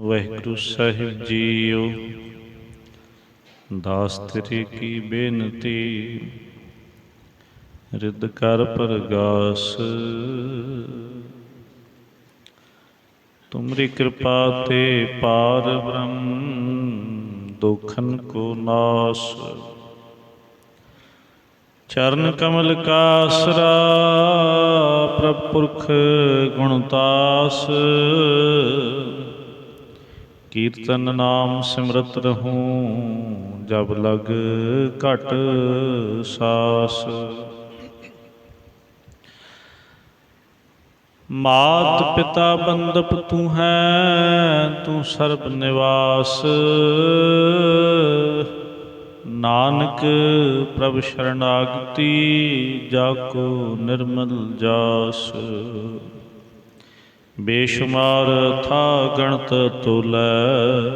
ਵਾਹਿਗੁਰੂ ਸਾਹਿਬ JIO. ਦਾਸ ਤੇਰੀ ਕੀ ਬੇਨਤੀ, ਰਿੱਧ ਕਰ ਪਰਗਾਸ। ਤੁਮਰੀ ਕਿਰਪਾ ਤੇ ਪਾਰ ਬ੍ਰਹਮ, ਦੁਖਨ ਕੋ ਨਾਸ। ਚਰਨ ਕਮਲ ਕਾ ਆਸਰਾ ਪ੍ਰਭ ਪੁਰਖ ਗੁਣਤਾਸ ਕੀਰਤਨ ਨਾਮ ਸਿਮਰਤ ਰਹੂੰ, ਜਬ ਲਗ ਘਟ ਸਾਸ। ਮਾਤ ਪਿਤਾ ਬੰਦਪ ਤੂੰ ਹੈ, ਤੂੰ ਸਰਬ ਨਿਵਾਸ। ਨਾਨਕ ਪ੍ਰਭ ਸ਼ਰਨਾਗਤੀ, ਜਾ ਕੋ ਨਿਰਮਲ ਜਾਸ। ਬੇਸ਼ੁਮਾਰ ਥਾ ਗਣਤ ਤੁਲੈ।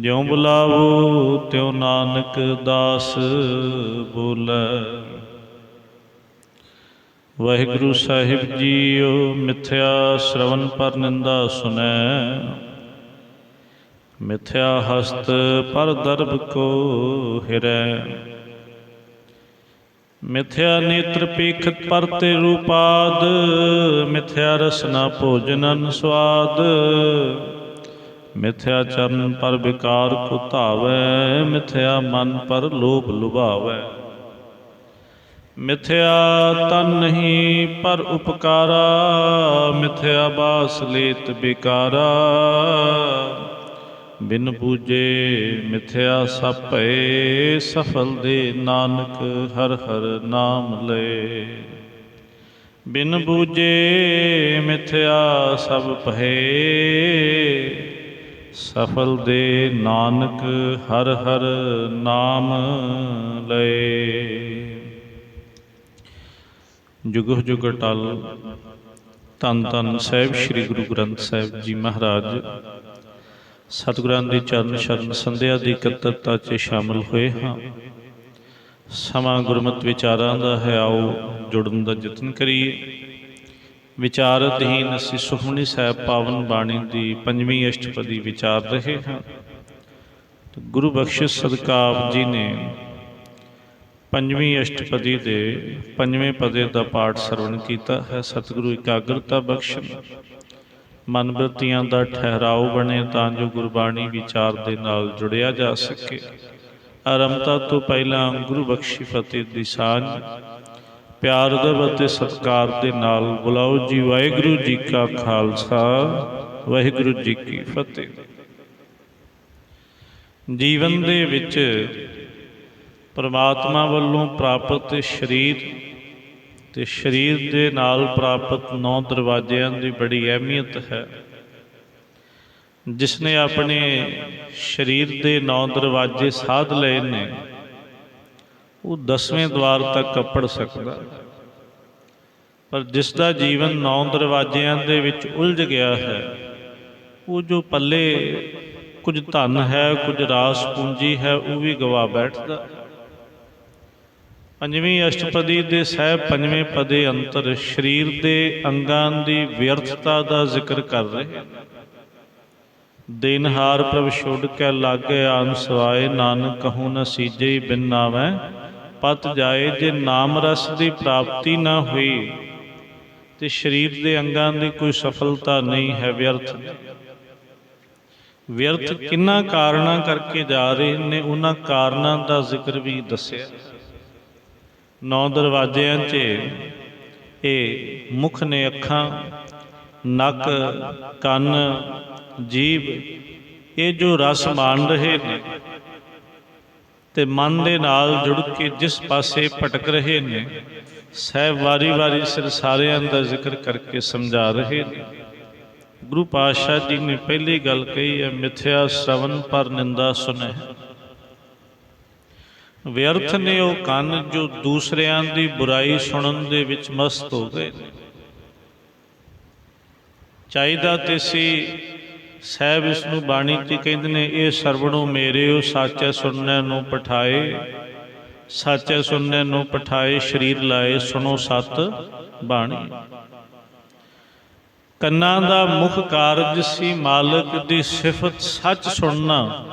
ਜਿਉ ਬੁਲਾਵੋ ਤਿਉ ਨਾਨਕ ਦਾਸ ਬੋਲੇ। ਵਾਹਿਗੁਰੂ ਸਾਹਿਬ ਜੀਓ, ਮਿਥਿਆ ਸ਼ਰਵਨ ਪਰ ਨਿੰਦਾ ਸੁਨੈ। ਮਿਥਿਆ ਹਸਤ ਪਰ ਦਰਬ ਕੋ ਹਿਰੈ। ਮਿਥਿਆ ਨੇਤਰ ਪੀਖਤ ਪਰਤੇ ਰੂਪਾਦ, ਮਿਥਿਆ ਰਸਨਾ ਭੋਜਨਨ ਸਵਾਦ ਮਿਥਿਆ ਚਰਨ ਪਰ ਵਿਕਾਰ ਕੋ ਧਾਵੈ, ਮਿਥਿਆ ਮਨ ਪਰ ਲੋਭ ਲੁਭਾਵੈ। ਮਿਥਿਆ ਤਨ ਨਹੀਂ ਪਰ ਉਪਕਾਰਾ, ਮਿਥਿਆ ਬਾਸ ਲੇਤ ਬਿਕਾਰਾ ਬਿਨ ਪੂਜੇ ਮਿਥਿਆ ਸਭ ਭਏ ਸਫਲ ਦੇ ਨਾਨਕ ਹਰ ਹਰ ਨਾਮ ਲਏ ਬਿਨ ਬੂਝੇ ਮਿਥਿਆ ਸਭ ਭਏ, ਸਫਲ ਦੇ ਨਾਨਕ ਹਰ ਹਰ ਨਾਮ ਲਏ ਜੁਗਹ ਜੁਗ ਟਲ। ਤਨ ਤਨ ਸਾਹਿਬ, ਸ੍ਰੀ ਗੁਰੂ ਗ੍ਰੰਥ ਸਾਹਿਬ ਜੀ ਮਹਾਰਾਜ। ਸਤਿਗੁਰਾਂ ਦੇ ਚਰਨ ਸ਼ਰਨ ਸੰਧਿਆ ਦੀ ਇਕੱਤਰਤਾ 'ਚ ਸ਼ਾਮਲ ਹੋਏ ਹਾਂ। ਸਮਾਂ ਗੁਰਮਤ ਵਿਚਾਰਾਂ ਦਾ ਹੈ, ਆਓ ਜੁੜਨ ਦਾ ਯਤਨ ਕਰੀਏ। ਵਿਚਾਰ ਅਧੀਨ ਅਸੀਂ ਸੁਖਮਨੀ ਸਾਹਿਬ ਪਾਵਨ ਬਾਣੀ ਦੀ ਪੰਜਵੀਂ ਅਸ਼ਟਪਦੀ ਵਿਚਾਰ ਰਹੇ ਹਾਂ। ਗੁਰੂ ਬਖਸ਼ਿਸ਼ ਸਦਕਾ ਆਪ ਜੀ ਨੇ ਪੰਜਵੀਂ ਅਸ਼ਟਪਦੀ ਦੇ ਪੰਜਵੇਂ ਪਦੇ ਦਾ ਪਾਠ ਸਰਵਣ ਕੀਤਾ ਹੈ। ਸਤਿਗੁਰੂ ਇਕਾਗਰਤਾ ਬਖਸ਼ਣ। ਮਨ ਬ੍ਰਿਤੀਆਂ ਦਾ ਠਹਿਰਾਓ ਬਣੇ ਤਾਂ ਜੋ ਗੁਰਬਾਣੀ ਵਿਚਾਰ ਦੇ ਨਾਲ ਜੁੜਿਆ ਜਾ ਸਕੇ। ਆਰੰਭਤਾ ਤੋਂ ਪਹਿਲਾਂ ਗੁਰੂ ਬਖਸ਼ੀ ਫਤਿਹ ਦੀ ਸਾਂਝ। ਪਿਆਰ ਅਦਬ ਅਤੇ ਸਤਿਕਾਰ ਦੇ ਨਾਲ ਬੁਲਾਓ ਜੀ। ਵਾਹਿਗੁਰੂ ਜੀ ਕਾ ਖਾਲਸਾ, ਵਾਹਿਗੁਰੂ ਜੀ ਕੀ ਫਤਿਹ। ਜੀਵਨ ਦੇ ਵਿੱਚ ਪਰਮਾਤਮਾ ਵੱਲੋਂ ਪ੍ਰਾਪਤ ਸਰੀਰ ਤੇ ਸਰੀਰ ਦੇ ਨਾਲ ਪ੍ਰਾਪਤ ਨੌ ਦਰਵਾਜ਼ਿਆਂ ਦੀ ਬੜੀ ਅਹਿਮੀਅਤ ਹੈ। ਜਿਸ ਨੇ ਆਪਣੇ ਸਰੀਰ ਦੇ ਨੌ ਦਰਵਾਜ਼ੇ ਸਾਧ ਲਏ ਨੇ, ਉਹ ਦਸਵੇਂ ਦਵਾਰ ਤੱਕ ਕੱਪੜ ਸਕਦਾ ਪਰ ਜਿਸ ਦਾ ਜੀਵਨ ਨੌ ਦਰਵਾਜ਼ਿਆਂ ਦੇ ਵਿੱਚ ਉਲਝ ਗਿਆ ਹੈ, ਉਹ ਜੋ ਪੱਲੇ ਕੁਝ ਧਨ ਹੈ, ਕੁਝ ਰਾਸ ਪੂੰਜੀ ਹੈ, ਉਹ ਵੀ ਗਵਾ ਬੈਠਦਾ ਪੰਜਵੀਂ ਅਸ਼ਟਪਦੀ ਦੇ ਸਹਿਬ ਪੰਜਵੇਂ ਪਦੇ ਅੰਤਰ ਸਰੀਰ ਦੇ ਅੰਗਾਂ ਦੀ ਵਿਅਰਥਤਾ ਦਾ ਜ਼ਿਕਰ ਕਰ ਰਹੇ ਦਿਨਹਾਰ ਪ੍ਰਭ ਛੁੱਡ ਕੇ ਲਾਗੇ ਆਨ ਸਵਾਏ, ਨਾਨਕ ਕਹੂ ਨ ਸੀਜੇ ਬਿਨ ਨਾਵੈ, ਪਤ ਜਾਏ ਜੇ ਨਾਮ ਰਸ ਦੀ ਪ੍ਰਾਪਤੀ ਨਾ ਹੋਈ, ਤੇ ਸਰੀਰ ਦੇ ਅੰਗਾਂ ਦੀ ਕੋਈ ਸਫਲਤਾ ਨਹੀਂ ਹੈ ਵਿਅਰਥ ਵਿਅਰਥ ਕਿੰਨਾ ਕਾਰਨਾਂ ਕਰਕੇ ਜਾ ਰਹੇ ਨੇ, ਉਹਨਾਂ ਕਾਰਨਾਂ ਦਾ ਜ਼ਿਕਰ ਵੀ ਦੱਸਿਆ। ਨੌ ਦਰਵਾਜ਼ਿਆਂ 'ਚ ਇਹ ਮੁਖ ਨੇ ਅੱਖਾਂ, ਨੱਕ, ਕੰਨ, ਜੀਭ, ਇਹ ਜੋ ਰਸ ਮਾਣ ਰਹੇ ਨੇ ਤੇ ਮਨ ਦੇ ਨਾਲ ਜੁੜ ਕੇ ਜਿਸ ਪਾਸੇ ਭਟਕ ਰਹੇ ਨੇ ਸਹਿਬ ਵਾਰੀ-ਵਾਰੀ ਸਿਰ ਸਾਰਿਆਂ ਦਾ ਜ਼ਿਕਰ ਕਰਕੇ ਸਮਝਾ ਰਹੇ ਨੇ। ਗੁਰੂ ਪਾਤਸ਼ਾਹ ਜੀ ਨੇ ਪਹਿਲੀ ਗੱਲ ਕਹੀ ਹੈ, ਮਿਥਿਆ ਸ਼ਰਵਨ ਪਰ ਨਿੰਦਾ ਸੁਨਹਿ। ਵਿਅਰਥ ਨੇ ਉਹ ਕੰਨ ਜੋ ਦੂਸਰਿਆਂ ਦੀ ਬੁਰਾਈ ਸੁਣਨ ਦੇ ਵਿੱਚ ਮਸਤ ਹੋ ਗਏ ਚਾਹੀਦਾ ਤੇ ਸੀ, ਸਹਿਬ ਇਸ ਨੂੰ ਬਾਣੀ ਤੇ ਕਹਿੰਦੇ ਨੇ, ਇਹ ਸਰਵਣੋ ਮੇਰਿਓ ਸਾਚੈ ਸੁਣਨੇ ਨੂੰ ਪਠਾਏ, ਸਾਚੈ ਸੁਣਨੇ ਨੂੰ ਪਠਾਏ, ਸ਼ਰੀਰ ਲਾਏ ਸੁਣੋ ਸਤ ਬਾਣੀ। ਕੰਨਾਂ ਦਾ ਮੁੱਖ ਕਾਰਜ ਸੀ ਮਾਲਕ ਦੀ ਸਿਫਤ ਸੱਚ ਸੁਣਨਾ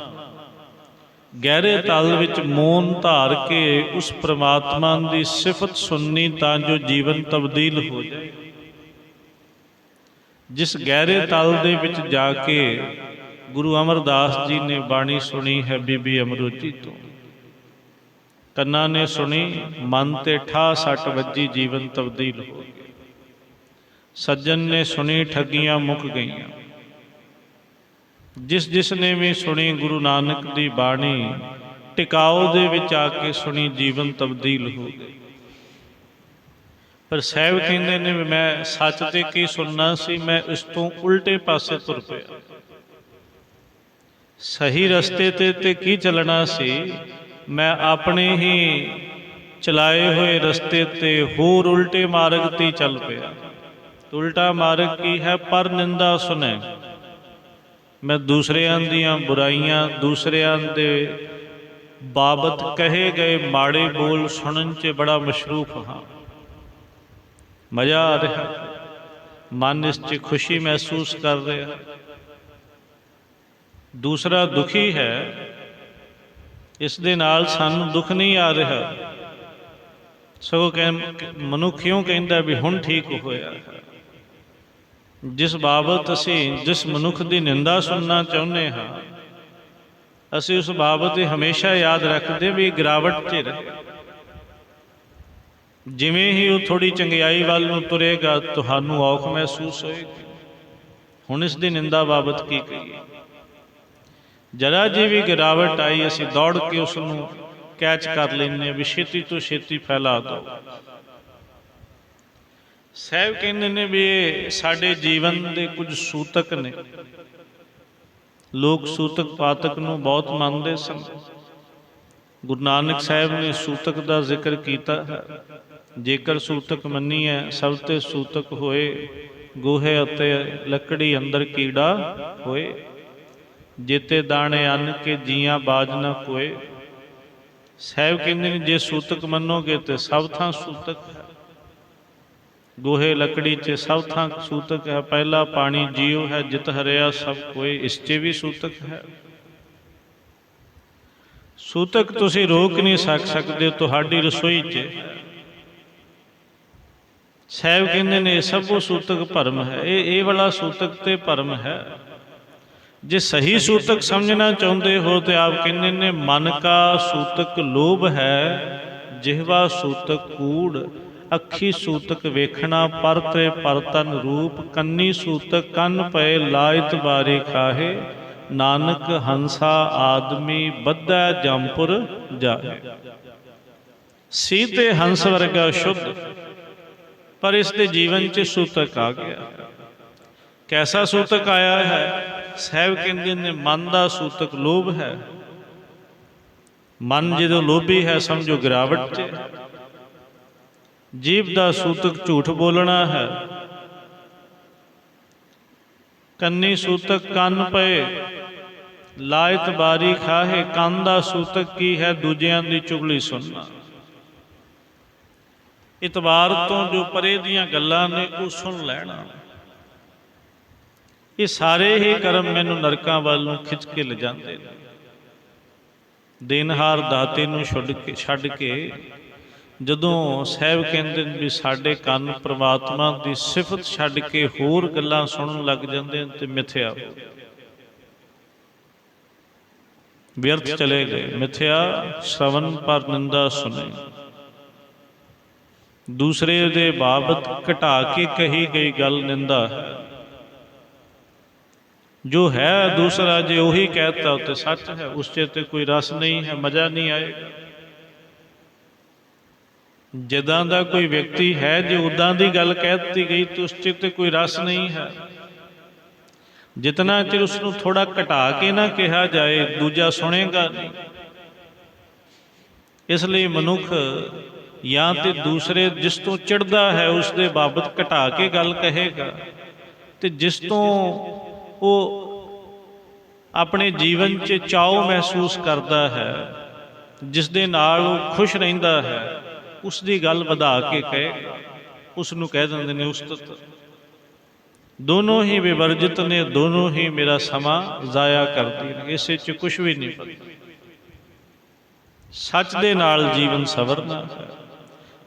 ਗਹਿਰੇ ਤਲ ਵਿੱਚ ਮੋਨ ਧਾਰ ਕੇ ਉਸ ਪ੍ਰਮਾਤਮਾ ਦੀ ਸਿਫਤ ਸੁਣਨੀ ਤਾਂ ਜੋ ਜੀਵਨ ਤਬਦੀਲ ਹੋ ਜਾਏ। ਜਿਸ ਗਹਿਰੇ ਤਲ ਦੇ ਵਿੱਚ ਜਾ ਕੇ ਗੁਰੂ ਅਮਰਦਾਸ ਜੀ ਨੇ ਬਾਣੀ ਸੁਣੀ ਹੈ ਬੀਬੀ ਅਮਰੋਜੀ ਤੋਂ। ਕੰਨਾਂ ਨੇ ਸੁਣੀ, ਮਨ ਤੇ ਠਾ ਸੱਟ ਵੱਜੀ, ਜੀਵਨ ਤਬਦੀਲ ਹੋ ਗਿਆ। ਸੱਜਣ ਨੇ ਸੁਣੀ, ਠੱਗੀਆਂ ਮੁੱਕ ਗਈਆਂ। ਜਿਸ ਜਿਸ ਨੇ ਵੀ ਸੁਣੀ ਗੁਰੂ ਨਾਨਕ ਦੀ ਬਾਣੀ ਟਿਕਾਓ ਦੇ ਵਿੱਚ ਆ ਕੇ ਸੁਣੀ ਜੀਵਨ ਤਬਦੀਲ ਹੋ ਗਈ। ਪਰ ਸਾਹਿਬ ਕਹਿੰਦੇ ਨੇ ਵੀ ਮੈਂ ਸੱਚ ਤੇ ਕੀ ਸੁਣਨਾ ਸੀ, ਮੈਂ ਇਸ ਤੋਂ ਉਲਟੇ ਪਾਸੇ ਤੁਰ ਪਿਆ। ਸਹੀ ਰਸਤੇ ਤੇ ਤੇ ਕੀ ਚੱਲਣਾ ਸੀ, ਮੈਂ ਆਪਣੇ ਹੀ ਚਲਾਏ ਹੋਏ ਰਸਤੇ ਤੇ ਹੋਰ ਉਲਟੇ ਮਾਰਗ ਤੇ ਚੱਲ ਪਿਆ। ਉਲਟਾ ਮਾਰਗ ਕੀ ਹੈ? ਪਰ ਨਿੰਦਾ ਸੁਨੇ ਮੈਂ ਦੂਸਰਿਆਂ ਦੀਆਂ ਬੁਰਾਈਆਂ ਦੂਸਰਿਆਂ ਦੇ ਬਾਬਤ ਕਹੇ ਗਏ ਮਾੜੇ ਬੋਲ ਸੁਣਨ 'ਚ ਬੜਾ ਮਸ਼ਰੂਫ ਹਾਂ। ਮਜ਼ਾ ਆ ਰਿਹਾ। ਮਨ ਇਸ 'ਚ ਖੁਸ਼ੀ ਮਹਿਸੂਸ ਕਰ ਰਿਹਾ। ਦੂਸਰਾ ਦੁਖੀ ਹੈ। ਇਸ ਦੇ ਨਾਲ ਸਾਨੂੰ ਦੁੱਖ ਨਹੀਂ ਆ ਰਿਹਾ। ਸਗੋਂ ਕਹਿ ਮਨੁੱਖ ਕਿਉਂ ਕਹਿੰਦਾ ਵੀ ਹੁਣ ਠੀਕ ਹੋਇਆ ਹੈ। ਜਿਸ ਬਾਬਤ ਅਸੀਂ ਜਿਸ ਮਨੁੱਖ ਦੀ ਨਿੰਦਾ ਸੁਣਨਾ ਚਾਹੁੰਦੇ ਹਾਂ, ਅਸੀਂ ਉਸ ਬਾਬਤ ਇਹ ਹਮੇਸ਼ਾ ਯਾਦ ਰੱਖਦੇ ਵੀ ਗਿਰਾਵਟ 'ਚ ਰਹੇ। ਜਿਵੇਂ ਹੀ ਉਹ ਥੋੜੀ ਚੰਗਿਆਈ ਵੱਲ ਨੂੰ ਤੁਰੇਗਾ, ਤੁਹਾਨੂੰ ਔਖ ਮਹਿਸੂਸ ਹੋਏਗੀ। ਹੁਣ ਇਸ ਦੀ ਨਿੰਦਾ ਬਾਬਤ ਕੀ ਕਰੀਏ ਜਰਾ ਜੀ ਵੀ ਗਿਰਾਵਟ ਆਈ, ਅਸੀਂ ਦੌੜ ਕੇ ਉਸ ਨੂੰ ਕੈਚ ਕਰ ਲੈਂਦੇ ਹਾਂ ਵੀ ਛੇਤੀ ਤੋਂ ਛੇਤੀ ਫੈਲਾ ਦਿਓ। ਸਾਹਿਬ ਕਹਿੰਦੇ ਨੇ ਵੀ ਇਹ ਸਾਡੇ ਜੀਵਨ ਦੇ ਕੁਝ ਸੂਤਕ ਨੇ। ਲੋਕ ਸੂਤਕ ਪਾਤਕ ਨੂੰ ਬਹੁਤ ਮੰਨਦੇ ਸਨ। ਗੁਰੂ ਨਾਨਕ ਸਾਹਿਬ ਨੇ ਸੂਤਕ ਦਾ ਜ਼ਿਕਰ ਕੀਤਾ। ਹੈ ਜੇਕਰ ਸੂਤਕ ਮੰਨੀਏ ਸਭ ਤੇ ਸੂਤਕ ਹੋਏ ਗੋਹੇ ਅਤੇ ਲੱਕੜੀ ਅੰਦਰ ਕੀੜਾ ਹੋਏ। ਜੇਤੇ ਦਾਣੇ ਅੰਨ ਕੇ ਜੀਆਂ ਬਾਜ ਨਾ ਕੋਏ। ਸਾਹਿਬ ਕਹਿੰਦੇ ਨੇ, ਜੇ ਸੂਤਕ ਮੰਨੋਗੇ ਤੇ ਸਭ ਥਾਂ ਸੂਤਕ ਹੈ। ਗੋਹੇ ਲੱਕੜੀ 'ਚ ਸਭ ਥਾਂ ਸੂਤਕ ਹੈ, ਪਹਿਲਾ ਪਾਣੀ ਜੀਉ ਹੈ, ਜਿਤ ਹਰਿਆ ਸਭ ਕੋਈ, ਇਸ 'ਚ ਵੀ ਸੂਤਕ ਹੈ। ਸੂਤਕ ਤੁਸੀਂ ਰੋਕ ਨਹੀਂ ਸਕ ਸਕਦੇ, ਤੁਹਾਡੀ ਰਸੋਈ 'ਚ। ਸਾਹਿਬ ਕਹਿੰਦੇ ਨੇ, ਇਹ ਸਭ ਉਹ ਸੂਤਕ ਭਰਮ ਹੈ, ਇਹ ਇਹ ਵਾਲਾ ਸੂਤਕ ਤੇ ਭਰਮ ਹੈ। ਜੇ ਸਹੀ ਸੂਤਕ ਸਮਝਣਾ ਚਾਹੁੰਦੇ ਹੋ, ਤੇ ਆਪ ਕਹਿੰਦੇ ਨੇ, ਮਨ ਕਾ ਸੂਤਕ ਲੋਭ ਹੈ, ਜਿਹਵਾ ਸੂਤਕ ਕੂੜ। ਅੱਖੀ ਸੂਤਕ ਵੇਖਣਾ ਪਰਤੇ ਪਰਤਨ ਰੂਪ, ਕੰਨੀ ਸੂਤਕ ਕੰਨ ਪਏ ਲਾਇਤ ਬਾਰੇ ਖਾਹੇ। ਨਾਨਕ ਹੰਸਾ ਆਦਮੀ ਬੱਧੈ ਜੰਪੁਰ ਜਾਏ ਸੀਤੇ ਹੰਸ ਵਰਗਾ ਸ਼ੁੱਧ, ਪਰ ਇਸ ਦੇ ਜੀਵਨ 'ਚ ਸੂਤਕ ਆ ਗਿਆ। ਕੈਸਾ ਸੂਤਕ ਆਇਆ ਹੈ? ਸਾਹਿਬ ਕਹਿੰਦੇ ਨੇ, ਮਨ ਦਾ ਸੂਤਕ ਲੋਭ ਹੈ। ਮਨ ਜਦੋਂ ਲੋਭੀ ਹੈ, ਸਮਝੋ ਗਿਰਾਵਟ 'ਚ। ਜੀਵ ਦਾ ਸੂਤਕ ਝੂਠ ਬੋਲਣਾ ਹੈ। ਕੰਨੀ ਸੂਤਕ ਕੰਨ ਪਏ। ਲਾਇਤ ਬਾਰੀ ਖਾਹੇ, ਕੰਨ ਦਾ ਸੂਤਕ ਕੀ ਹੈ? ਦੂਜਿਆਂ ਦੀ ਚੁਗਲੀ ਸੁਣਨਾ। ਇਤਵਾਰ ਤੋਂ ਜੋ ਪਰੇ ਦੀਆਂ ਗੱਲਾਂ ਨੇ, ਉਹ ਸੁਣ ਲੈਣਾ। ਇਹ ਸਾਰੇ ਹੀ ਕਰਮ ਮੈਨੂੰ ਨਰਕਾਂ ਵੱਲ ਨੂੰ ਖਿੱਚ ਕੇ ਲਿਜਾਂਦੇ ਨੇ। ਦਿਨਹਾਰ ਦਾਤੇ ਨੂੰ ਛੱਡ ਕੇ ਛੱਡ ਕੇ ਜਦੋਂ ਸਾਹਿਬ ਕਹਿੰਦੇ ਵੀ ਸਾਡੇ ਕੰਨ ਪ੍ਰਮਾਤਮਾ ਦੀ ਸਿਫਤ ਛੱਡ ਕੇ ਹੋਰ ਗੱਲਾਂ ਸੁਣਨ ਲੱਗ ਜਾਂਦੇ ਨੇ ਤੇ ਮਿੱਥਿਆ। ਵਿਅਰਥ ਚਲੇ ਗਏ। ਮਿੱਥਿਆ ਸ਼ਰਵਨ ਪਰ ਨਿੰਦਾ ਸੁਣੇ। ਦੂਸਰੇ ਦੇ ਬਾਬਤ ਘਟਾ ਕੇ ਕਹੀ ਗਈ ਗੱਲ ਨਿੰਦਾ ਜੋ ਹੈ ਦੂਸਰਾ ਜੇ ਉਹੀ ਕਹਿਤਾ ਤੇ ਸੱਚ ਹੈ, ਉਸ ਤੇ ਕੋਈ ਰਸ ਨਹੀਂ ਹੈ, ਮਜ਼ਾ ਨਹੀਂ ਆਏਗਾ। ਜਦਾਂ ਦਾ ਕੋਈ ਵਿਅਕਤੀ ਹੈ ਜੇ ਉਦਾਂ ਦੀ ਗੱਲ ਕਹਿ ਦਿੱਤੀ ਗਈ, ਤੇ ਉਸ 'ਚ ਤੇ ਕੋਈ ਰਸ ਨਹੀਂ ਹੈ। ਜਿਤਨਾ ਚਿਰ ਉਸ ਨੂੰ ਥੋੜਾ ਘਟਾ ਕੇ ਨਾ ਕਿਹਾ ਜਾਏ, ਦੂਜਾ ਸੁਣੇਗਾ ਨਹੀਂ। ਇਸ ਲਈ ਮਨੁੱਖ ਜਾਂ ਤੇ ਦੂਸਰੇ ਜਿਸ ਤੋਂ ਚਿੜਦਾ ਹੈ, ਉਸ ਦੇ ਬਾਬਤ ਘਟਾ ਕੇ ਗੱਲ ਕਹੇਗਾ। ਤੇ ਜਿਸ ਤੋਂ ਉਹ ਆਪਣੇ ਜੀਵਨ 'ਚ ਚਾਉ ਮਹਿਸੂਸ ਕਰਦਾ ਹੈ, ਜਿਸ ਦੇ ਨਾਲ ਉਹ ਖੁਸ਼ ਰਹਿੰਦਾ ਹੈ ਉਸ ਦੀ ਗੱਲ ਵਧਾ ਕੇ ਕਹੇ ਉਸ ਨੂੰ ਕਹਿ ਦਿੰਦੇ ਨੇ, ਉਸਤਤ, ਦੋਨੋਂ ਹੀ ਵਿਵਰਜਿਤ ਨੇ, ਦੋਨੋਂ ਹੀ ਮੇਰਾ ਸਮਾਂ ਜ਼ਾਇਆ ਕਰਦੀ ਨੇ, ਇਸੇ ਚ ਕੁਝ ਵੀ ਨਹੀਂ ਪਤਾ। ਸੱਚ ਦੇ ਨਾਲ ਜੀਵਨ ਸਵਰਨਾ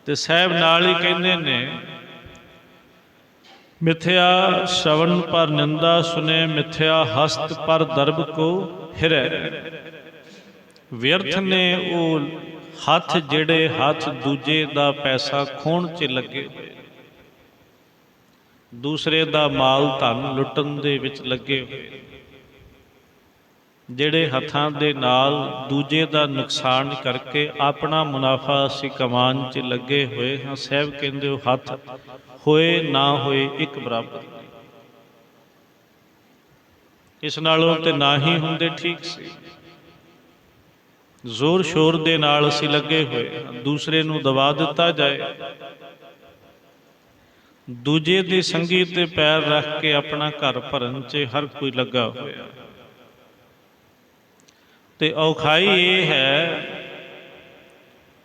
ਤੇ ਸਾਹਿਬ ਨਾਲ ਹੀ ਕਹਿੰਦੇ ਨੇ, ਮਿਥਿਆ ਸ਼ਵਨ ਪਰ ਨਿੰਦਾ ਸੁਨੇ, ਮਿਥਿਆ ਹਸਤ ਪਰ ਦਰਬ ਕੋ ਹਿਰੈ। ਵਿਅਰਥ ਨੇ ਉਹ ਹੱਥ ਜਿਹੜੇ ਹੱਥ ਦੂਜੇ ਦਾ ਪੈਸਾ ਖੋਣ 'ਚ ਲੱਗੇ ਹੋਏ ਦੂਸਰੇ ਦਾ ਮਾਲ ਧਨ ਲੁੱਟਣ ਦੇ ਵਿੱਚ ਲੱਗੇ ਹੋਏ ਜਿਹੜੇ ਹੱਥਾਂ ਦੇ ਨਾਲ ਦੂਜੇ ਦਾ ਨੁਕਸਾਨ ਕਰਕੇ ਆਪਣਾ ਮੁਨਾਫਾ ਅਸੀਂ ਕਮਾਉਣ 'ਚ ਲੱਗੇ ਹੋਏ ਹਾਂ, ਸਹਿਬ ਕਹਿੰਦੇ ਉਹ ਹੱਥ ਹੋਏ ਨਾ ਹੋਏ ਇੱਕ ਬਰਾਬਰ ਇਸ ਨਾਲੋਂ ਤੇ ਨਾ ਹੀ ਹੁੰਦੇ ਠੀਕ ਸੀ। ਜ਼ੋਰ ਸ਼ੋਰ ਦੇ ਨਾਲ ਅਸੀਂ ਲੱਗੇ ਹੋਏ, ਦੂਸਰੇ ਨੂੰ ਦਬਾ ਦਿੱਤਾ ਜਾਏ। ਦੂਜੇ ਦੀ ਸੰਗੀ ਤੇ ਪੈਰ ਰੱਖ ਕੇ ਆਪਣਾ ਘਰ ਭਰਨ 'ਚ ਹਰ ਕੋਈ ਲੱਗਾ ਹੋਇਆ। ਤੇ ਔਖਾਈ ਇਹ ਹੈ,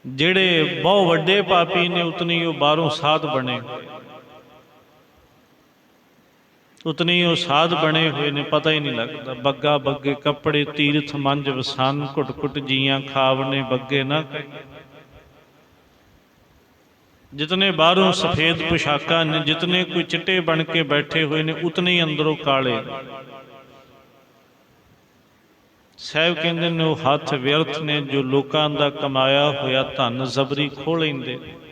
ਜਿਹੜੇ ਬਹੁ ਵੱਡੇ ਪਾਪੀ ਨੇ, ਉਤਨੀ ਉਹ ਬਾਹਰੋਂ ਸਾਧ ਬਣੇ ਹੋਏ। ਉਤਨੀ ਉਹ ਸਾਧ ਬਣੇ ਹੋਏ ਨੇ, ਪਤਾ ਹੀ ਨਹੀਂ ਲੱਗਦਾ। ਬੱਗਾ ਬੱਗੇ ਕੱਪੜੇ, ਤੀਰਥ ਮੰਜ ਵਸਨ ਘੁੱਟ ਘੁੱਟ ਜੀਆਂ ਖਾਵਨੇ ਬੱਗੇ ਨਾ ਜਿਤਨੇ ਬਾਹਰੋਂ ਸਫੇਦ ਪੁਸ਼ਾਕਾਂ ਨੇ, ਜਿਤਨੇ ਕੋਈ ਚਿੱਟੇ ਬਣ ਕੇ ਬੈਠੇ ਹੋਏ ਨੇ, ਉਤਨੇ ਹੀ ਅੰਦਰੋਂ ਕਾਲੇ। ਸਾਹਿਬ ਕਹਿੰਦੇ ਨੇ, ਉਹ ਹੱਥ ਵਿਅਰਥ ਨੇ, ਜੋ ਲੋਕਾਂ ਦਾ ਕਮਾਇਆ ਹੋਇਆ ਧਨ ਜ਼ਬਰੀ ਖੋਹ ਲੈਂਦੇ ਨੇ।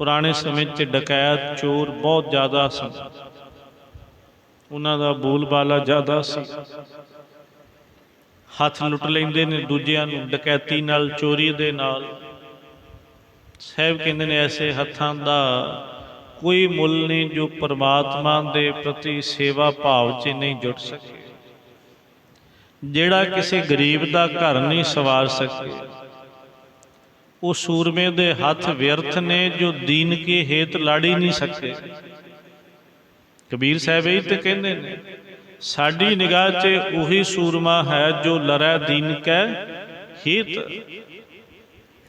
ਪੁਰਾਣੇ ਸਮੇਂ 'ਚ ਡਕੈਤ, ਚੋਰ ਬਹੁਤ ਜ਼ਿਆਦਾ ਸਨ ਉਹਨਾਂ ਦਾ ਬੋਲਬਾਲਾ ਜ਼ਿਆਦਾ ਸੀ। ਹੱਥ ਲੁੱਟ ਲੈਂਦੇ ਨੇ ਦੂਜਿਆਂ ਨੂੰ, ਡਕੈਤੀ ਨਾਲ, ਚੋਰੀ ਦੇ ਨਾਲ। ਸਾਹਿਬ ਕਹਿੰਦੇ ਨੇ ਐਸੇ ਹੱਥਾਂ ਦਾ ਕੋਈ ਮੁੱਲ ਨਹੀਂ ਜੋ ਪਰਮਾਤਮਾ ਦੇ ਪ੍ਰਤੀ ਸੇਵਾ ਭਾਵ 'ਚ ਨਹੀਂ ਜੁੜ ਸਕੇ। ਜਿਹੜਾ ਕਿਸੇ ਗਰੀਬ ਦਾ ਘਰ ਨਹੀਂ ਸਵਾਰ ਸਕੇ। ਉਹ ਸੂਰਮੇ ਦੇ ਹੱਥ ਵਿਅਰਥ ਨੇ ਜੋ ਦੀਨ ਕੇ ਹੇਤ ਲਾੜੀ ਨਹੀਂ ਸਕੇ। ਕਬੀਰ ਸਾਹਿਬ ਇਹ ਤੇ ਕਹਿੰਦੇ ਨੇ, ਸਾਡੀ ਨਿਗਾਹ 'ਚ ਉਹੀ ਸੂਰਮਾ ਹੈ ਜੋ ਲਰੈ ਦੀਨ ਕੈ ਹਿਤ।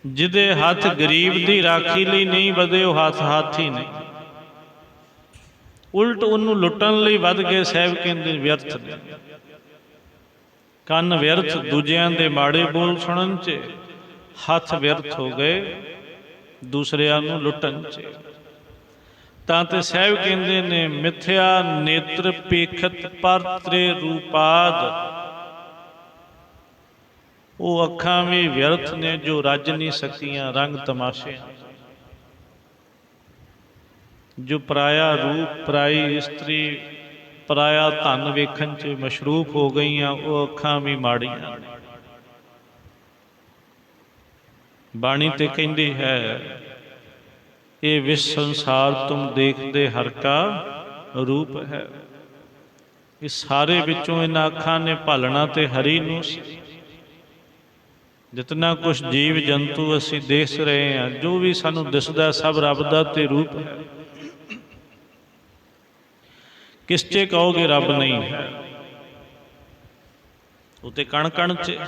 ਜਿਹਦੇ ਹੱਥ ਗਰੀਬ ਦੀ ਰਾਖੀ ਲਈ ਨਹੀਂ ਵਧੇ, ਉਹ ਹੱਥ ਹਾਥੀ ਨੇ। ਉਲਟ ਉਹਨੂੰ ਲੁੱਟਣ ਲਈ ਵੱਧ ਗਏ ਸਾਹਿਬ ਕਹਿੰਦੇ ਵਿਅਰਥ ਨੇ। ਕੰਨ ਵਿਅਰਥ ਦੂਜਿਆਂ ਦੇ ਮਾੜੇ ਬੋਲ ਸੁਣਨ 'ਚ। ਹੱਥ ਵਿਅਰਥ ਹੋ ਗਏ, ਦੂਸਰਿਆਂ ਨੂੰ ਲੁੱਟਣ 'ਚ। ਤਾਂ ਤੇ ਸਾਹਿਬ ਕਹਿੰਦੇ ਨੇ, ਮਿਥਿਆ ਨੇਤਰ ਪੇਖਤ ਪਰਤਰੇ ਰੂਪਾਦ। ਉਹ ਅੱਖਾਂ ਵੀ ਵਿਅਰਥ ਨੇ ਜੋ ਰੱਜ ਨਹੀਂ ਸਕੀਆਂ ਰੰਗ ਤਮਾਸ਼ੇ ਜੋ ਪਰਾਇਆ ਰੂਪ, ਪਰਾਈ ਇਸਤਰੀ, ਪਰਾਇਆ ਧਨ ਵੇਖਣ 'ਚ ਮਸ਼ਰੂਫ ਹੋ ਗਈਆਂ, ਉਹ ਅੱਖਾਂ ਵੀ ਮਾੜੀਆਂ ਨੇ। ਬਾਣੀ ਤੇ ਕਹਿੰਦੀ ਹੈ, ਇਹ ਵਿਸ਼ ਸੰਸਾਰ ਤੁਮ ਦੇਖਦੇ ਹਰ ਕਾ ਰੂਪ ਹੈ। ਇਹ ਸਾਰੇ ਵਿੱਚੋਂ ਇਹਨਾਂ ਅੱਖਾਂ ਨੇ ਭਾਲਣਾ ਤੇ ਹਰੀ ਨੂੰ ਸੀ। ਜਿਤਨਾ ਕੁਝ ਜੀਵ ਜੰਤੂ ਅਸੀਂ ਦੇਖ ਰਹੇ ਹਾਂ, ਜੋ ਵੀ ਸਾਨੂੰ ਦਿਸਦਾ ਸਭ ਰੱਬ ਦਾ ਤੇ ਰੂਪ ਹੈ। ਕਿਸ ਤੇ ਕਹੋਗੇ ਰੱਬ ਨਹੀਂ ਹੈ? ਉਤੇ ਕਣ ਕਣ ਚ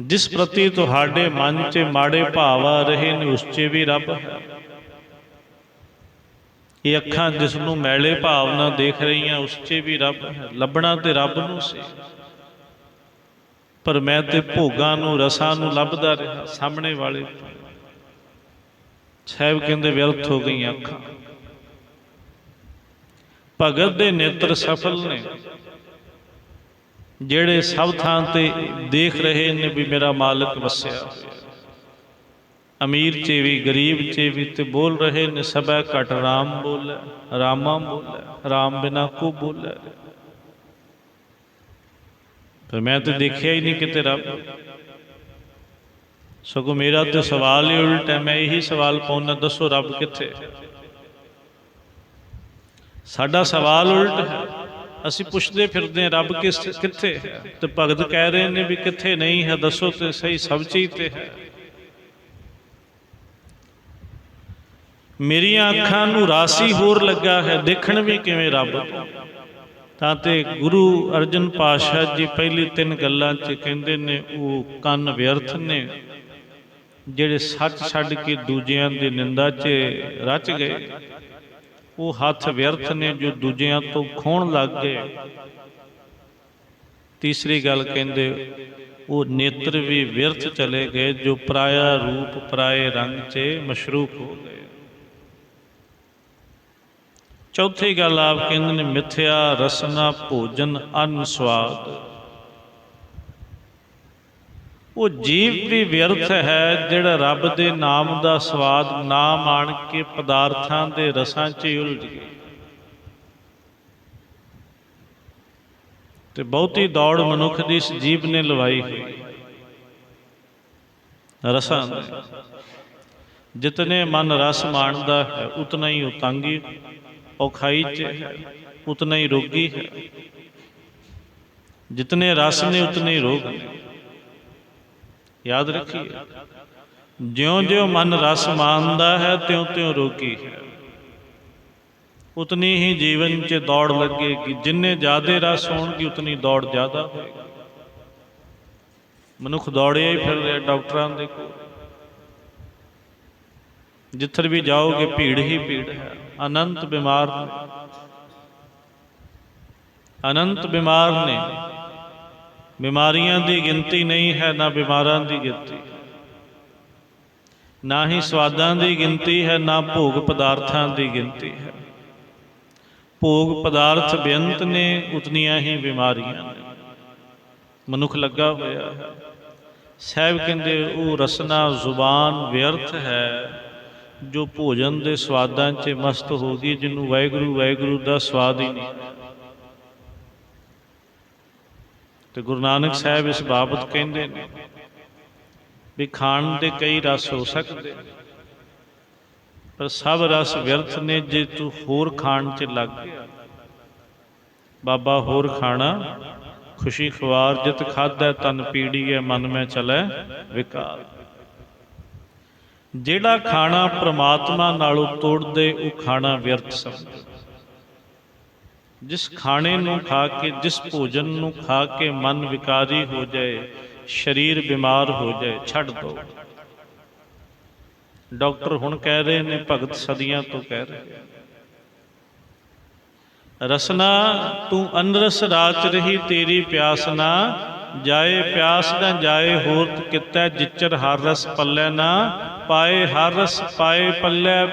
ਜਿਸ ਪ੍ਰਤੀ ਤੁਹਾਡੇ ਮਨ 'ਚ ਮਾੜੇ ਭਾਵ ਆ ਰਹੇ ਨੇ, ਉਸ 'ਚ ਵੀ ਰੱਬ। ਹੈ ਇਹ ਅੱਖਾਂ ਜਿਸ ਨੂੰ ਮੈਲੇ ਭਾਵ ਨਾਲ ਦੇਖ ਰਹੀਆਂ, ਉਸ 'ਚ ਵੀ ਰੱਬ। ਹੈ ਲੱਭਣਾ ਤੇ ਰੱਬ ਨੂੰ ਸੀ। ਪਰ ਮੈਂ ਤੇ ਭੋਗਾਂ ਨੂੰ, ਰਸਾਂ ਨੂੰ ਲੱਭਦਾ ਰਿਹਾ, ਸਾਹਮਣੇ ਵਾਲੇ ਸਾਹਿਬ ਕਹਿੰਦੇ, ਵਿਅਰਥ ਹੋ ਗਈਆਂ ਅੱਖਾਂ। ਭਗਤ ਦੇ ਨੇਤਰ ਸਫਲ ਨੇ। ਜਿਹੜੇ ਸਭ ਥਾਂ ਤੇ ਦੇਖ ਰਹੇ ਨੇ ਵੀ ਮੇਰਾ ਮਾਲਕ ਵਸਿਆ। ਅਮੀਰ ਚ ਵੀ, ਗਰੀਬ ਚ ਵੀ ਤੇ ਬੋਲ ਰਹੇ ਨੇ, ਸਭੈ ਘਟ ਰਾਮ ਬੋਲੇ, ਰਾਮਾ ਬੋਲੇ, ਰਾਮ ਬਿਨਾ ਕੋ ਬੋਲੇ। ਪਰ ਮੈਂ ਤੇ ਦੇਖਿਆ ਹੀ ਨਹੀਂ ਕਿਤੇ ਰੱਬ। ਸਗੋਂ ਮੇਰਾ ਤੇ ਸਵਾਲ ਹੀ ਉਲਟ ਹੈ, ਮੈਂ ਇਹੀ ਸਵਾਲ ਪਾਉਣਾ ਦੱਸੋ ਰੱਬ ਕਿੱਥੇ? ਸਾਡਾ ਸਵਾਲ ਉਲਟ ਹੈ। ਅਸੀਂ ਪੁੱਛਦੇ ਫਿਰਦੇ ਹਾਂ, ਰੱਬ ਕਿਸ ਕਿੱਥੇ ਹੈ? ਤੇ ਭਗਤ ਕਹਿ ਰਹੇ ਨੇ ਵੀ ਕਿੱਥੇ ਨਹੀਂ ਹੈ, ਦੱਸੋ ਤੇ ਸਹੀ, ਸਭ ਚੀਜ਼ ਤੇ ਹੈ। ਮੇਰੀਆਂ ਅੱਖਾਂ ਨੂੰ ਰਾਸੀ ਹੋਰ ਲੱਗਾ ਹੈ, ਦੇਖਣ ਵੀ ਕਿਵੇਂ ਰੱਬ। ਤਾਂ ਤੇ ਗੁਰੂ ਅਰਜਨ ਪਾਤਸ਼ਾਹ ਜੀ ਪਹਿਲੀ ਤਿੰਨ ਗੱਲਾਂ 'ਚ ਕਹਿੰਦੇ ਨੇ, ਉਹ ਕੰਨ ਵਿਅਰਥ ਨੇ, ਜਿਹੜੇ ਸੱਚ ਛੱਡ ਕੇ ਦੂਜਿਆਂ ਦੀ ਨਿੰਦਾ 'ਚ ਰਚ ਗਏ। ਉਹ ਹੱਥ ਵਿਅਰਥ ਨੇ ਜੋ ਦੂਜਿਆਂ ਤੋਂ ਖੋਣ ਲੱਗ ਗਏ। ਤੀਸਰੀ ਗੱਲ ਕਹਿੰਦੇ ਉਹ ਨੇਤਰ ਵੀ ਵਿਅਰਥ ਚਲੇ ਗਏ ਜੋ ਪਰਾਇਆ ਰੂਪ ਪਰਾਏ ਰੰਗ 'ਚ ਮਸ਼ਰੂਫ ਹੋ ਗਏ। ਚੌਥੀ ਗੱਲ ਆਪ ਕਹਿੰਦੇ ਨੇ ਮਿੱਥਿਆ ਰਸਨਾ ਭੋਜਨ ਅਨ ਸਵਾਦ। ਉਹ ਜੀਵ ਵੀ ਵਿਅਰਥ ਹੈ ਜਿਹੜਾ ਰੱਬ ਦੇ ਨਾਮ ਦਾ ਸਵਾਦ ਨਾ ਮਾਣ ਕੇ ਪਦਾਰਥਾਂ ਦੇ ਰਸਾਂ 'ਚ ਹੀ ਉਲਝ ਗਿਆ। ਤੇ ਬਹੁਤੀ ਦੌੜ ਮਨੁੱਖ ਦੀ ਇਸ ਜੀਵ ਨੇ ਲਵਾਈ ਹੋਈ। ਰਸਾਂ ਦੀ। ਜਿਤਨੇ ਮਨ ਰਸ ਮਾਣਦਾ ਹੈ, ਉਤਨਾ ਹੀ ਉਤੰਗੀ। ਔਖਾਈ ਚ ਉਤਨਾ ਹੀ ਰੋਗੀ ਹੈ। ਜਿਤਨੇ ਰਸ ਨੇ, ਉਤਨੇ ਹੀ ਰੋਗ ਨੇ। ਯਾਦ ਰੱਖੀਏ, ਜਿਉਂ-ਜਿਉਂ ਮਨ ਰਸ ਮਾਣਦਾ ਹੈ, ਤਿਉਂ-ਤਿਉਂ ਰੋਗੀ ਹੈ। ਉਤਨੀ ਹੀ ਜੀਵਨ 'ਚ ਦੌੜ ਲੱਗੇਗੀ। ਜਿੰਨੇ ਜ਼ਿਆਦੇ ਰਸ ਹੋਣਗੇ, ਉਤਨੀ ਦੌੜ ਜ਼ਿਆਦਾ ਹੋਏਗੀ। ਮਨੁੱਖ ਦੌੜਿਆ ਹੀ ਫਿਰ ਰਿਹਾ ਡਾਕਟਰਾਂ ਦੇ ਕੋਲ। ਜਿੱਥੇ ਵੀ ਜਾਓਗੇ, ਭੀੜ ਹੀ ਭੀੜ ਹੈ। ਅਨੰਤ ਬਿਮਾਰ ਅਨੰਤ ਬਿਮਾਰ ਨੇ। ਬਿਮਾਰੀਆਂ ਦੀ ਗਿਣਤੀ ਨਹੀਂ ਹੈ, ਨਾ ਬਿਮਾਰਾਂ ਦੀ ਗਿਣਤੀ। ਨਾ ਹੀ ਸਵਾਦਾਂ ਦੀ ਗਿਣਤੀ ਹੈ, ਨਾ ਭੋਗ ਪਦਾਰਥਾਂ ਦੀ ਗਿਣਤੀ ਹੈ। ਭੋਗ ਪਦਾਰਥ ਬੇਅੰਤ ਨੇ, ਉਤਨੀਆਂ ਹੀ ਬਿਮਾਰੀਆਂ ਨੇ। ਮਨੁੱਖ ਲੱਗਾ ਹੋਇਆ ਹੈ। ਸਾਹਿਬ ਕਹਿੰਦੇ, ਉਹ ਰਸਨਾ ਜ਼ੁਬਾਨ ਵਿਅਰਥ ਹੈ, ਜੋ ਭੋਜਨ ਦੇ ਸਵਾਦਾਂ 'ਚ ਮਸਤ ਹੋ ਗਈ ਜਿਹਨੂੰ ਵਾਹਿਗੁਰੂ ਵਾਹਿਗੁਰੂ ਦਾ ਸਵਾਦ ਹੀ ਨਹੀਂ। ਤੇ ਗੁਰੂ ਨਾਨਕ ਸਾਹਿਬ ਇਸ ਬਾਬਤ ਕਹਿੰਦੇ ਨੇ ਵੀ ਖਾਣ ਦੇ ਕਈ ਰਸ ਹੋ ਸਕਦੇ ਪਰ ਸਭ ਰਸ ਵਿਅਰਥ ਨੇ ਜੇ ਤੂੰ ਹੋਰ ਖਾਣ 'ਚ ਲੱਗ ਗਿਆ। ਬਾਬਾ ਹੋਰ ਖਾਣਾ, ਖੁਸ਼ੀ ਖਵਾਰ ਜਿਤ ਖਾਦਾ ਤਨ ਪੀੜੀ ਹੈ, ਮਨ ਮੈਂ ਚਲੈ ਵਿਕਾਰ। ਜਿਹੜਾ ਖਾਣਾ ਪ੍ਰਮਾਤਮਾ ਨਾਲੋਂ ਤੋੜਦੇ, ਉਹ ਖਾਣਾ ਵਿਅਰਥ ਸਮਝ ਜਿਸ ਖਾਣੇ ਨੂੰ ਖਾ ਕੇ, ਜਿਸ ਭੋਜਨ ਨੂੰ ਖਾ ਕੇ ਮਨ ਵਿਕਾਰੀ ਹੋ ਜਾਏ, ਸਰੀਰ ਬਿਮਾਰ ਹੋ ਜਾਏ, ਛੱਡ ਦੋ। ਡਾਕਟਰ ਹੁਣ ਕਹਿ ਰਹੇ ਨੇ, ਭਗਤ ਸਦੀਆਂ ਤੋਂ ਕਹਿ ਰਹੇ ਰਸਨਾ, ਤੂੰ ਅਨਰਸ ਰਾਚ ਰਹੀ ਤੇਰੀ ਪਿਆਸ ਨਾ, ਜਾਏ ਪਿਆਸ ਨਾ ਜਾਏ ਹੋਰ ਕਿਤੈ ਜਿਚਰ ਹਰ ਰਸ ਪੱਲੇ ਨਾ, ਪਾਏ ਹਰ ਰਸ ਪਾਏ ਪੱਲੇ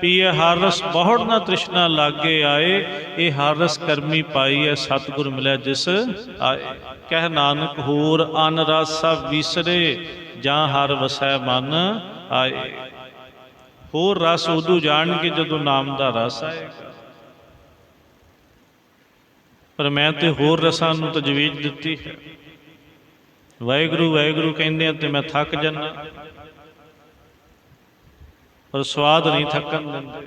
ਪੀਏ ਹਰ ਰਸ ਬਹੁੜ ਨਾ ਤ੍ਰਿਸ਼ਨਾ ਲਾਗੇ ਆਏ, ਇਹ ਹਰ ਰਸ ਕਰਮੀ ਪਾਈ ਹੈ, ਸਤਿਗੁਰ ਮਿਲਿਆ ਜਿਸ ਆਏ। ਕਹਿ ਨਾਨਕ ਹੋਰ ਅਨ ਰਸ ਸਭ ਵਿਸਰੇ, ਜਾਂ ਹਰ ਵਸੈ ਮਨ ਆਏ। ਹੋਰ ਰਸ ਉਦੋਂ ਜਾਣਗੇ ਜਦੋਂ ਨਾਮ ਦਾ ਰਸ ਆਏਗਾ। ਪਰ ਮੈਂ ਤੇ ਹੋਰ ਰਸਾਂ ਨੂੰ ਤਜਵੀਜ਼ ਦਿੱਤੀ ਹੈ। ਵਾਹਿਗੁਰੂ ਵਾਹਿਗੁਰੂ ਕਹਿੰਦੇ ਆ ਤੇ ਮੈਂ ਥੱਕ ਜਾਂਦਾ। ਪਰ ਸਵਾਦ ਨਹੀਂ ਥੱਕਣ ਦਿੰਦੇ।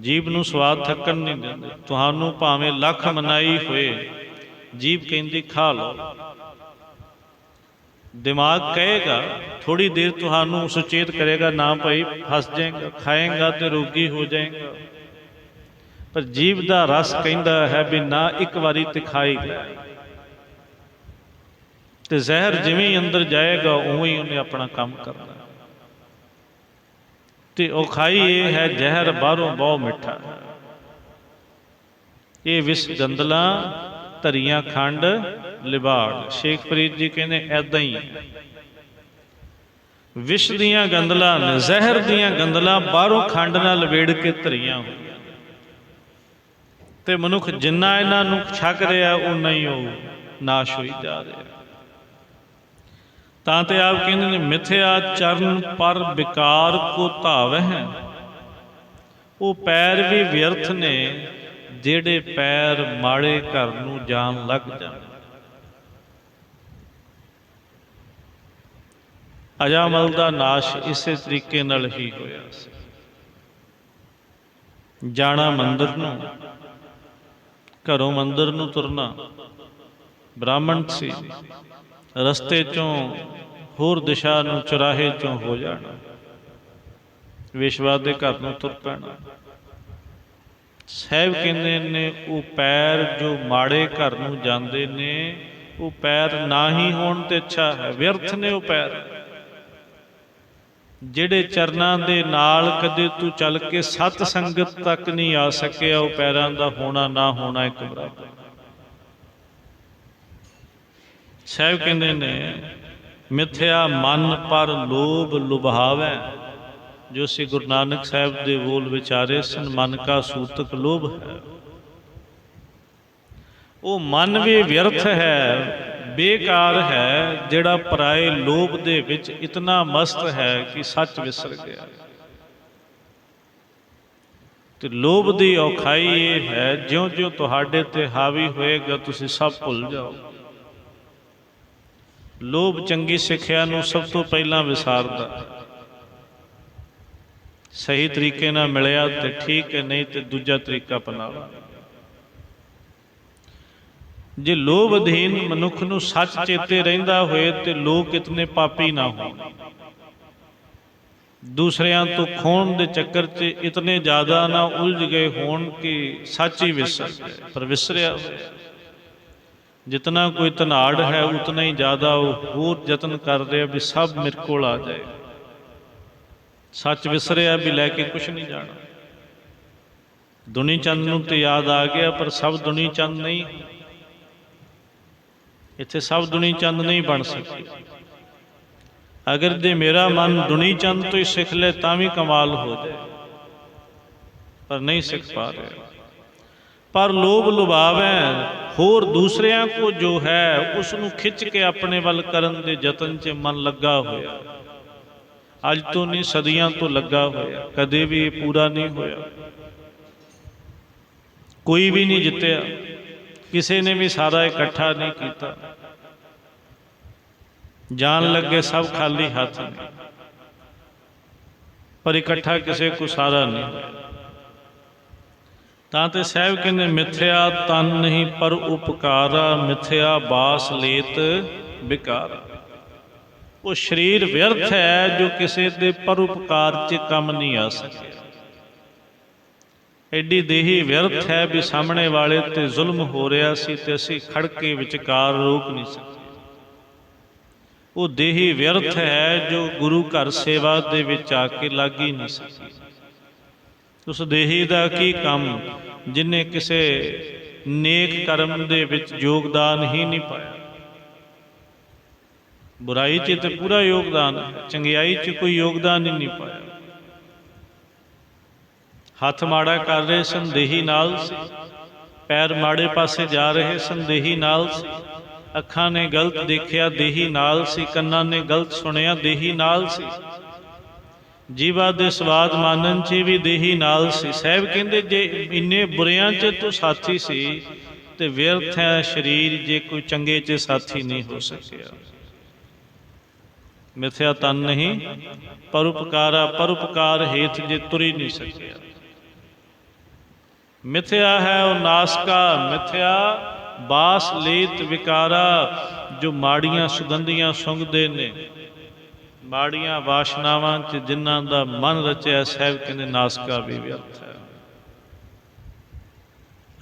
ਜੀਬ ਨੂੰ ਸਵਾਦ ਥੱਕਣ ਨਹੀਂ ਦਿੰਦੇ। ਤੁਹਾਨੂੰ ਭਾਵੇਂ ਲੱਖ ਮਨਾਈ ਹੋਏ ਜੀਬ ਕਹਿੰਦੀ, ਖਾ ਲਓ। ਦਿਮਾਗ ਕਹੇਗਾ ਥੋੜੀ ਦੇਰ ਤੁਹਾਨੂੰ ਸੁਚੇਤ ਕਰੇਗਾ, ਨਾ ਭਾਈ, ਫਸ ਜਾਏਗਾ, ਖਾਏਗਾ ਤੇ ਰੋਗੀ ਹੋ ਜਾਏਗਾ। ਪਰ ਜੀਵ ਦਾ ਰਸ ਕਹਿੰਦਾ ਹੈ ਵੀ ਨਾ, ਇੱਕ ਵਾਰੀ ਤੇ ਤੇ ਜ਼ਹਿਰ ਜਿਵੇਂ ਅੰਦਰ ਜਾਏਗਾ, ਉਵੇਂ ਹੀ ਉਹਨੇ ਆਪਣਾ ਕੰਮ ਕਰਨਾ। ਤੇ ਉਹ ਖਾਈ ਇਹ ਹੈ ਜ਼ਹਿਰ ਬਾਹਰੋਂ ਬਹੁਤ ਮਿੱਠਾ। ਇਹ ਵਿਸ ਗੰਦਲਾ ਧਰੀਆਂ ਖੰਡ, ਲਿਬਾੜ। ਸ਼ੇਖ ਫਰੀਦ ਜੀ ਕਹਿੰਦੇ ਐਦਾਂ ਹੀ ਵਿਸ਼ ਦੀਆਂ ਗੰਦਲਾਂ ਨੇ ਜ਼ਹਿਰ ਦੀਆਂ ਗੰਦਲਾਂ ਬਾਹਰੋਂ ਖੰਡ ਨਾਲ ਲਵੇੜ ਕੇ ਧਰੀਆਂ ਹੋਈਆਂ। ਤੇ ਮਨੁੱਖ ਜਿੰਨਾ ਇਹਨਾਂ ਨੂੰ ਛਕ ਰਿਹਾ ਉਨਾ ਹੀ ਉਹ ਨਾਸ਼ ਹੋਈ ਜਾ ਰਿਹਾ। ਤਾਂ ਤੇ ਆਪ ਕਹਿੰਦੇ ਨੇ, ਮਿਥਿਆ ਚਰਨ ਪਰ ਵਿਕਾਰ ਕੋ ਧਾਵਹਿ ਉਹ ਪੈਰ ਵੀ ਵਿਅਰਥ ਨੇ, ਜਿਹੜੇ ਪੈਰ ਮਾੜੇ ਘਰ ਨੂੰ ਜਾਣ ਲੱਗ ਜਾਣ। ਅਜਾਮਲ ਦਾ ਨਾਸ਼ ਇਸੇ ਤਰੀਕੇ ਨਾਲ ਹੀ ਹੋਇਆ ਸੀ। ਜਾਣਾ ਮੰਦਰ ਨੂੰ, ਘਰੋਂ ਮੰਦਰ ਨੂੰ ਤੁਰਨਾ। ਬ੍ਰਾਹਮਣ ਸੀ। ਰਸਤੇ ਚੋਂ ਹੋਰ ਦਿਸ਼ਾ ਨੂੰ ਚੁਰਾਹੇ ਚੋਂ ਹੋ ਜਾਣਾ। ਵਿਸ਼ਵਾ ਦੇ ਘਰ ਨੂੰ ਤੁਰ ਪੈਣਾ। ਸਾਹਿਬ ਕਹਿੰਦੇ ਨੇ, ਉਹ ਪੈਰ ਜੋ ਮਾੜੇ ਘਰ ਨੂੰ ਜਾਂਦੇ ਨੇ, ਉਹ ਪੈਰ ਨਾ ਹੀ ਹੋਣ ਤੇ ਅੱਛਾ ਹੈ, ਵਿਅਰਥ ਨੇ ਉਹ ਪੈਰ। ਜਿਹੜੇ ਚਰਨਾਂ ਦੇ ਨਾਲ ਕਦੇ ਤੂੰ ਚੱਲ ਕੇ ਸਤ ਸੰਗਤ ਤੱਕ ਨਹੀਂ ਆ ਸਕਿਆ, ਉਹ ਪੈਰਾਂ ਦਾ ਹੋਣਾ ਨਾ ਹੋਣਾ ਇੱਕ ਬਰਾਬਰ। ਸਾਹਿਬ ਕਹਿੰਦੇ ਨੇ, ਮਿਥਿਆ ਮਨ ਪਰ ਲੋਭ ਲੁਭਾਵੈ। ਜੋ ਸ੍ਰੀ ਗੁਰੂ ਨਾਨਕ ਸਾਹਿਬ ਦੇ ਬੋਲ ਵਿਚਾਰੇ ਸਨ, ਮਨ ਕਾ ਸੂਤਕ ਲੋਭ ਹੈ। ਉਹ ਮਨ ਵੀ ਵਿਅਰਥ ਹੈ, ਬੇਕਾਰ ਹੈ, ਜਿਹੜਾ ਪਰਾਏ ਲੋਭ ਦੇ ਵਿੱਚ ਇਤਨਾ ਮਸਤ ਹੈ ਕਿ ਸੱਚ ਵਿਸਰ ਗਿਆ। ਤੇ ਲੋਭ ਦੀ ਔਖਾਈ ਇਹ ਹੈ, ਜਿਉਂ-ਜਿਉਂ ਤੁਹਾਡੇ ਤੇ ਹਾਵੀ ਹੋਏਗਾ, ਤੁਸੀਂ ਸਭ ਭੁੱਲ ਜਾਓ ਲੋਭ ਚੰਗੀ ਸਿੱਖਿਆ ਨੂੰ ਸਭ ਤੋਂ ਪਹਿਲਾਂ ਵਿਸਾਰਦਾ। ਸਹੀ ਤਰੀਕੇ ਨਾਲ ਮਿਲਿਆ ਤੇ ਠੀਕ ਹੈ, ਨਹੀਂ ਤੇ ਦੂਜਾ ਤਰੀਕਾ ਅਪਣਾਓ ਜੇ ਲੋਭ ਅਧੀਨ ਮਨੁੱਖ ਨੂੰ ਸੱਚ ਚੇਤੇ ਰਹਿੰਦਾ ਹੋਏ ਤੇ ਲੋਕ ਇਤਨੇ ਪਾਪੀ ਨਾ ਹੋਣ। ਦੂਸਰਿਆਂ ਤੋਂ ਖੋਣ ਦੇ ਚੱਕਰ 'ਚ ਇਤਨੇ ਜ਼ਿਆਦਾ ਨਾ ਉਲਝ ਗਏ ਹੋਣ ਕਿ ਸੱਚ ਹੀ ਵਿਸਰ ਪਰ ਵਿਸਰਿਆ ਜਿਤਨਾ ਕੋਈ ਧਨਾੜ ਹੈ, ਉਤਨਾ ਹੀ ਜ਼ਿਆਦਾ ਉਹ ਹੋਰ ਯਤਨ ਕਰ ਰਿਹਾ ਵੀ ਸਭ ਮੇਰੇ ਕੋਲ ਆ ਜਾਏ। ਸੱਚ ਵਿਸਰਿਆ ਵੀ ਲੈ ਕੇ ਕੁਝ ਨਹੀਂ ਜਾਣਾ। ਦੁਨੀ ਚੰਦ ਨੂੰ ਤੇ ਯਾਦ ਆ ਗਿਆ, ਪਰ ਸਭ ਦੁਨੀ ਚੰਦ ਨਹੀਂ। ਇੱਥੇ ਸਭ ਦੁਨੀ ਚੰਦ ਨਹੀਂ ਬਣ ਸਕੇ। ਅਗਰ ਜੇ ਮੇਰਾ ਮਨ ਦੁਨੀ ਚੰਦ ਤੋਂ ਹੀ ਸਿੱਖ ਲੈ, ਤਾਂ ਵੀ ਕਮਾਲ ਹੋ ਜਾਏ। ਪਰ ਨਹੀਂ ਸਿੱਖ ਪਾ ਰਿਹਾ। ਪਰ ਲੋਭ ਲੁਭਾਵੈ, ਹੋਰ ਦੂਸਰਿਆਂ ਕੋ ਜੋ ਹੈ ਉਸ ਨੂੰ ਖਿੱਚ ਕੇ ਆਪਣੇ ਵੱਲ ਕਰਨ ਦੇ ਯਤਨ 'ਚ ਮਨ ਲੱਗਾ ਹੋਇਆ। ਅੱਜ ਤੋਂ ਨਹੀਂ, ਸਦੀਆਂ ਤੋਂ ਲੱਗਾ ਹੋਇਆ। ਕਦੇ ਵੀ ਇਹ ਪੂਰਾ ਨਹੀਂ ਹੋਇਆ। ਕੋਈ ਵੀ ਨਹੀਂ ਜਿੱਤਿਆ। ਕਿਸੇ ਨੇ ਵੀ ਸਾਰਾ ਇਕੱਠਾ ਨਹੀਂ ਕੀਤਾ। ਜਾਣ ਲੱਗੇ ਸਭ ਖਾਲੀ ਹੱਥ ਨੇ। ਪਰ ਇਕੱਠਾ ਕਿਸੇ ਕੋ ਸਾਰਾ ਨਹੀਂ ਤਾਂ ਤੇ ਸਾਹਿਬ ਕਹਿੰਦੇ, ਮਿੱਥਿਆ ਤਨ ਨਹੀਂ, ਪਰ ਉਪਕਾਰਾ। ਮਿੱਥਿਆ ਬਾਸ ਲੇਤ ਵਿਕਾਰ ਉਹ ਸਰੀਰ ਵਿਅਰਥ ਹੈ, ਜੋ ਕਿਸੇ ਦੇ ਪਰਉਪਕਾਰ 'ਚ ਕੰਮ ਨਹੀਂ ਆ ਸਕਿਆ। ਐਡੀ ਦੇਹੀ ਵਿਅਰਥ ਹੈ ਵੀ ਸਾਹਮਣੇ ਵਾਲੇ ਤੇ ਜ਼ੁਲਮ ਹੋ ਰਿਹਾ ਸੀ ਤੇ ਅਸੀਂ ਖੜ ਕੇ ਵਿਚਕਾਰ ਰੋਕ ਨਹੀਂ ਸਕੇ। ਉਹ ਦੇਹੀ ਵਿਅਰਥ ਹੈ, ਜੋ ਗੁਰੂ ਘਰ ਸੇਵਾ ਦੇ ਵਿੱਚ ਆ ਕੇ ਲੱਗ ਹੀ ਨਹੀਂ ਸਕੀ। ਉਸ ਦੇਹੀ ਦਾ ਕੀ ਕੰਮ, ਜਿਨੇ ਕਿਸੇ ਨੇਕ ਕਰਮ ਦੇ ਵਿੱਚ ਯੋਗਦਾਨ ਹੀ ਨਹੀਂ ਪਾਇਆ। ਬੁਰਾਈ 'ਚ ਤੇ ਪੂਰਾ ਯੋਗਦਾਨ ਹੈ ਚੰਗਿਆਈ 'ਚ ਕੋਈ ਯੋਗਦਾਨ ਹੀ ਨਹੀਂ ਪਾਇਆ। ਹੱਥ ਮਾੜਾ ਕਰ ਰਹੇ ਸੰਦੇਹੀ ਨਾਲ ਸੀ। ਪੈਰ ਮਾੜੇ ਪਾਸੇ ਜਾ ਰਹੇ ਸੰਦੇਹੀ ਨਾਲ ਸੀ। ਅੱਖਾਂ ਨੇ ਗਲਤ ਦੇਖਿਆ, ਦੇਹੀ ਨਾਲ ਸੀ। ਕੰਨਾਂ ਨੇ ਗਲਤ ਸੁਣਿਆ, ਦੇਹੀ ਨਾਲ ਸੀ। ਜੀਵਾ ਦੇ ਸਵਾਦ ਮਾਨਨ 'ਚ ਵੀ ਦੇਹੀ ਨਾਲ ਸੀ। ਸਾਹਿਬ ਕਹਿੰਦੇ, ਜੇ ਇੰਨੇ ਬੁਰਿਆਂ 'ਚ ਤੂੰ ਸਾਥੀ ਸੀ, ਤੇ ਵਿਅਰਥ ਹੈ ਸਰੀਰ ਜੇ ਕੋਈ ਚੰਗੇ 'ਚ ਸਾਥੀ ਨਹੀਂ ਹੋ ਸਕਿਆ। ਮਿਥਿਆ ਤਨ ਨਹੀਂ ਪਰਉਪਕਾਰਾ ਪਰਉਪਕਾਰ ਹੇਤ ਜੇ ਤੁਰੀ ਨਹੀਂ ਸਕਿਆ। ਮਿਥਿਆ ਹੈ ਉਹ ਨਾਸਕਾ, ਮਿਥਿਆ ਬਾਸ ਲੇਤ ਵਿਕਾਰਾ, ਜੋ ਮਾੜੀਆਂ ਸੁਗੰਧੀਆਂ ਸੁੰਘਦੇ ਨੇ। ਮਾੜੀਆਂ ਵਾਸ਼ਨਾਵਾਂ ਚ ਜਿਨ੍ਹਾਂ ਦਾ ਮਨ ਰਚਿਆ ਸਾਹਿਬ ਕਹਿੰਦੇ, ਨਾਸਕਾ ਵੀ ਵਿਅਰਥ ਹੈ।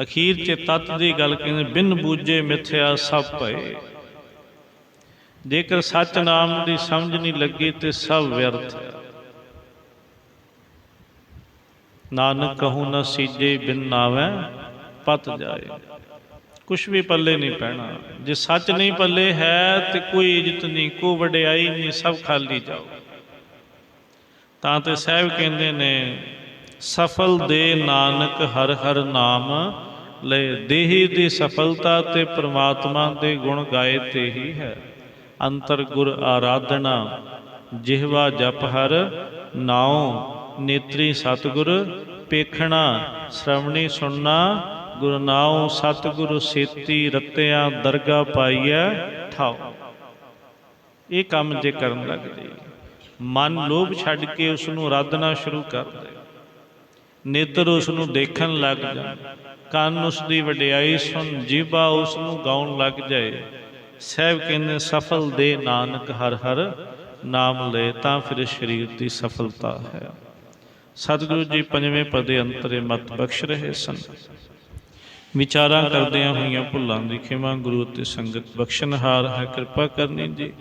ਅਖੀਰ ਚ ਤਤ ਦੀ ਗੱਲ ਕਹਿੰਦੇ, ਬਿਨ ਬੂਝੇ ਮਿਥਿਆ ਸਭ ਭਏ। ਜੇਕਰ ਸੱਚ ਨਾਮ ਦੀ ਸਮਝ ਨਹੀਂ ਲੱਗੀ ਤੇ ਸਭ ਵਿਅਰਥ ਹੈ। ਨਾਨਕ ਕਹੂ ਨ ਸੀਜੇ ਬਿਨ ਨਾਵੈ, ਪਤ ਜਾਏ। ਕੁਛ ਵੀ ਪੱਲੇ ਨਹੀਂ ਪੈਣਾ। ਜੇ ਸੱਚ ਨਹੀਂ ਪੱਲੇ ਹੈ, ਤੇ ਕੋਈ ਇੱਜ਼ਤ ਨਹੀਂ, ਕੋ ਵਡਿਆਈ ਨਹੀਂ, ਸਭ ਖਾਲੀ ਜਾਓ। ਤਾਂ ਤੇ ਸਾਹਿਬ ਕਹਿੰਦੇ ਨੇ, ਸਫਲ ਦੇ ਨਾਨਕ ਹਰ ਹਰ ਨਾਮ, ਲੈ ਦੇਹੀ ਦੀ ਸਫਲਤਾ ਤੇ ਪ੍ਰਮਾਤਮਾ ਦੇ ਗੁਣ ਗਾਏ ਤੇ ਹੀ ਹੈ। ਅੰਤਰ ਗੁਰ ਆਰਾਧਨਾ, ਜਿਹਵਾ ਜਪ ਹਰ, ਨਾਉ ਨੇਤਰੀ ਸਤਗੁਰ, ਪੇਖਣਾ, ਸ਼ਰਵਣੀ ਸੁਣਨਾ ਗੁਰ ਸਤਿਗੁਰ ਸਤਗੁਰ ਸੇਤੀ ਰਤਿਆਂ, ਦਰਗਾ ਪਾਈਐ ਠਾਉ। ਇਹ ਕੰਮ ਜੇ ਕਰਨ ਲੱਗ ਜਾਈਏ, ਮਨ ਲੋਭ ਛੱਡ ਕੇ ਉਸ ਨੂੰ ਆਰਾਧਨਾ ਸ਼ੁਰੂ ਕਰ ਦੇ। ਨੇਤਰ ਉਸ ਨੂੰ ਦੇਖਣ ਲੱਗ ਜਾਣ ਕੰਨ ਉਸ ਦੀ ਵਡਿਆਈ ਸੁਣ, ਜੀਭਾ ਉਸ ਨੂੰ ਗਾਉਣ ਲੱਗ ਜਾਏ। ਸਾਹਿਬ ਕਹਿੰਦੇ, ਸਫਲ ਦੇ ਨਾਨਕ ਹਰ ਹਰ ਨਾਮ ਲੈ ਤਾਂ ਫਿਰ ਸਰੀਰ ਦੀ ਸਫਲਤਾ ਹੈ। ਸਤਿਗੁਰੂ ਜੀ ਪੰਜਵੇਂ ਪਦੇ ਅੰਤਰੇ ਮਤ ਬਖਸ਼ ਰਹੇ ਸਨ। ਵਿਚਾਰਾਂ ਕਰਦਿਆਂ ਹੋਈਆਂ ਭੁੱਲਾਂ ਦੀ ਖਿਮਾ ਗੁਰੂ ਅਤੇ ਸੰਗਤ ਬਖਸ਼ਣਹਾਰ ਹੈ, ਕਿਰਪਾ ਕਰਨੀ ਜੀ।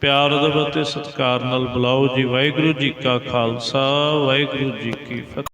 ਪਿਆਰ ਅਦਬ ਅਤੇ ਸਤਿਕਾਰ ਨਾਲ ਬੁਲਾਓ ਜੀ। ਵਾਹਿਗੁਰੂ ਜੀ ਕਾ ਖਾਲਸਾ, ਵਾਹਿਗੁਰੂ ਜੀ ਕੀ ਫਤਿਹ।